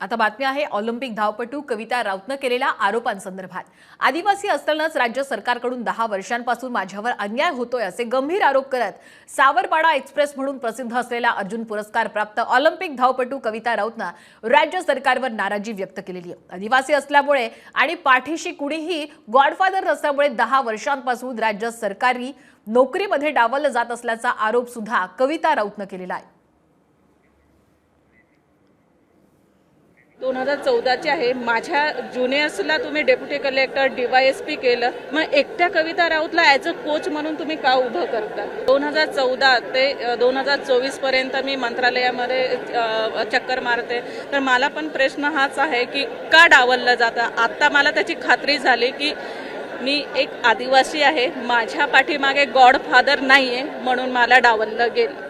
आता बातमी आहे ऑलिम्पिक धावपटू कविता राऊतनं केलेल्या आरोपांसंदर्भात. आदिवासी असतानाच राज्य सरकारकडून दहा वर्षांपासून माझ्यावर अन्याय होतोय असे गंभीर आरोप करत सावरपाडा एक्सप्रेस म्हणून प्रसिद्ध असलेला अर्जुन पुरस्कार प्राप्त ऑलिम्पिक धावपटू कविता राऊतनं राज्य सरकारवर नाराजी व्यक्त केलेली आहे. आदिवासी असल्यामुळे आणि पाठीशी कुणीही गॉडफादर नसल्यामुळे दहा वर्षांपासून राज्य सरकारी नोकरीमध्ये डावललं जात असल्याचा आरोप सुद्धा कविता राऊतनं केलेला आहे. दोन हजार चौदाची आहे. माझ्या ज्युनियर्सला तुम्ही डेप्युटी कलेक्टर डीवायएसपी केलं. मग एकट्या कविता राऊतला ॲज अ कोच म्हणून तुम्ही का उभं करता? दोन हजार चौदा ते दोन हजार चोवीसपर्यंत मी मंत्रालयामध्ये चक्कर मारते. तर मला पण प्रश्न हाच आहे की का डावललं जातं? आत्ता मला त्याची खात्री झाली की मी एक आदिवासी आहे. माझ्या पाठीमागे गॉड फादर नाही आहे म्हणून मला डावललं गेलं.